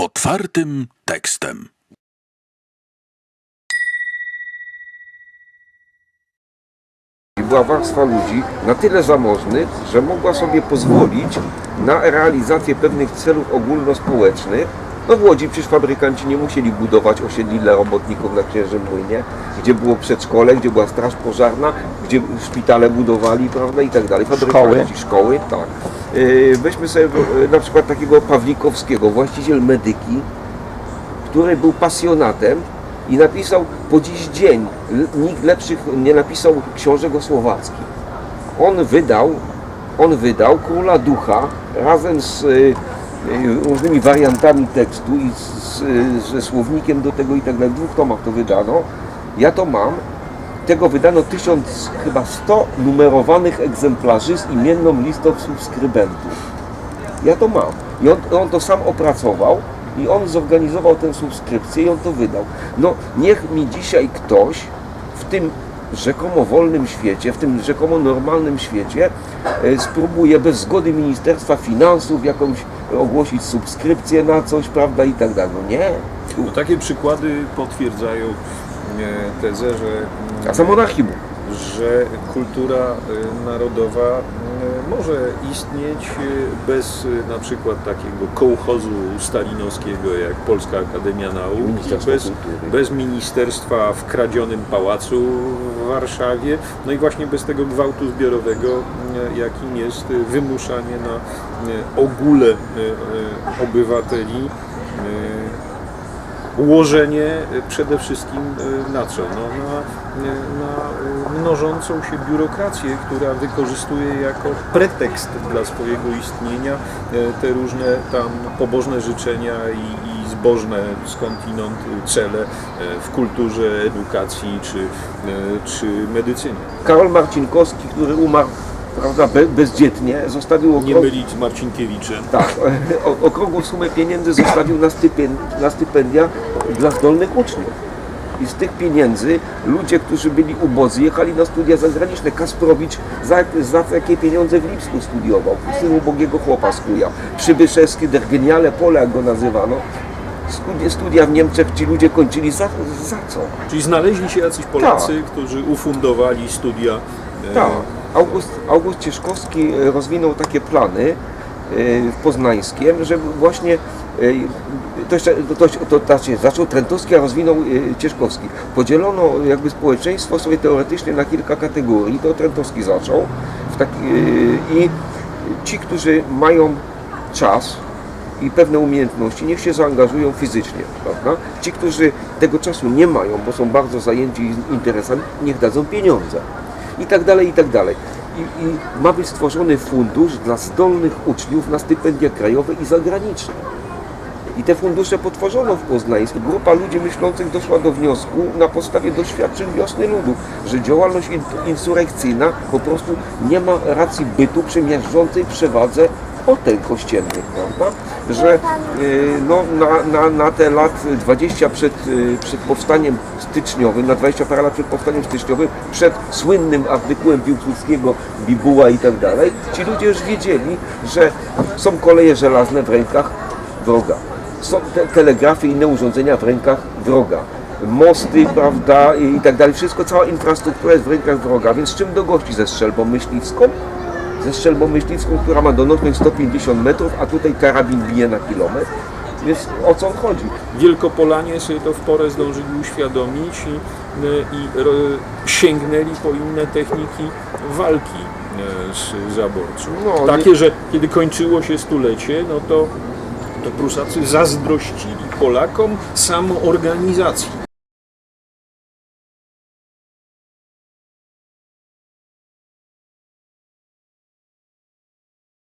Otwartym tekstem. Była warstwa ludzi na tyle zamożnych, że mogła sobie pozwolić na realizację pewnych celów ogólnospołecznych. No w Łodzi przecież fabrykanci nie musieli budować osiedli dla robotników na Księżym Młynie, gdzie było przedszkole, gdzie była straż pożarna, gdzie szpitale budowali, prawda, i tak dalej. Fabrykanci, szkoły, tak. Yy, Weźmy sobie yy, na przykład takiego Pawlikowskiego, właściciel medyki, który był pasjonatem i napisał po dziś dzień, nikt lepszych nie napisał książek o. On wydał, on wydał Króla Ducha razem z y, różnymi wariantami tekstu i ze słownikiem do tego i tak dalej. W dwóch tomach to wydano. Ja to mam. Tego wydano tysiąc, chyba 100 numerowanych egzemplarzy z imienną listą subskrybentów. Ja to mam. I on, on to sam opracował i on zorganizował tę subskrypcję i on to wydał. No niech mi dzisiaj ktoś w tym rzekomo wolnym świecie, w tym rzekomo normalnym świecie e, spróbuje bez zgody Ministerstwa Finansów jakąś ogłosić subskrypcję na coś, prawda, i tak dalej. No nie. No, takie przykłady potwierdzają tezę, że, A za monarchii był. że kultura e, narodowa e, może istnieć e, bez na przykład takiego kołchozu stalinowskiego jak Polska Akademia Nauk, i bez, Kultury. bez ministerstwa w kradzionym pałacu w Warszawie, no i właśnie bez tego gwałtu zbiorowego, jakim jest wymuszanie na ogóle obywateli e, ułożenie e, przede wszystkim e, na co? No, na, e, na mnożącą się biurokrację, która wykorzystuje jako pretekst dla swojego istnienia te różne tam pobożne życzenia i, i zbożne skądinąd cele w kulturze, edukacji czy, czy medycynie. Karol Marcinkowski, który umarł prawda, be, bezdzietnie, zostawił Nie okrąg- mylić z Marcinkiewiczem. Tak, o- okrągłą sumę pieniędzy zostawił na, stypen, na stypendia dla zdolnych uczniów. I z tych pieniędzy ludzie, którzy byli ubodzy, jechali na studia zagraniczne. Kasprowicz za, za takie pieniądze w Lipsku studiował, syn ubogiego chłopa z Kuja. Przybyszewski, der geniale pole, jak go nazywano. Studia, studia w Niemczech ci ludzie kończyli za, za co? Czyli znaleźli się jacyś Polacy, którzy ufundowali studia e, Tak. August, August Cieszkowski e, rozwinął takie plany e, w Poznańskiem, żeby właśnie e, to, to, to, zaczął Trentowski, a rozwinął Cieszkowski. Podzielono jakby społeczeństwo sobie teoretycznie na kilka kategorii, to Trentowski zaczął taki, i ci, którzy mają czas i pewne umiejętności, niech się zaangażują fizycznie, prawda? Ci, którzy tego czasu nie mają, bo są bardzo zajęci interesami, niech dadzą pieniądze i tak dalej, i tak dalej. I, I ma być stworzony fundusz dla zdolnych uczniów na stypendia krajowe i zagraniczne. I te fundusze potworzono w Poznańsku. Grupa ludzi myślących doszła do wniosku na podstawie doświadczeń wiosny ludu, że działalność in- insurekcyjna po prostu nie ma racji bytu przy miażdżącej przewadze hotel kościelnych, prawda? Że y, no, na, na, na te lat 20 przed, y, przed powstaniem styczniowym, na 20 parę lat przed powstaniem styczniowym, przed słynnym artykułem Piłsudskiego, Bibuła i tak dalej, ci ludzie już wiedzieli, że są koleje żelazne w rękach wroga. Są te telegrafy i inne urządzenia w rękach wroga. Mosty, prawda, i tak dalej. Wszystko, cała infrastruktura jest w rękach wroga. Więc czym do gości? Ze strzelbą myśliwską? Ze strzelbą myśliwską, która ma donośność 150 metrów, a tutaj karabin bije na kilometr. Więc o co chodzi? Wielkopolanie sobie to w porę zdążyli uświadomić i, e, i ro, sięgnęli po inne techniki walki e, z zaborcą. No, Takie, że kiedy kończyło się stulecie, no to, to Prusacy zazdrościli Polakom samoorganizacji.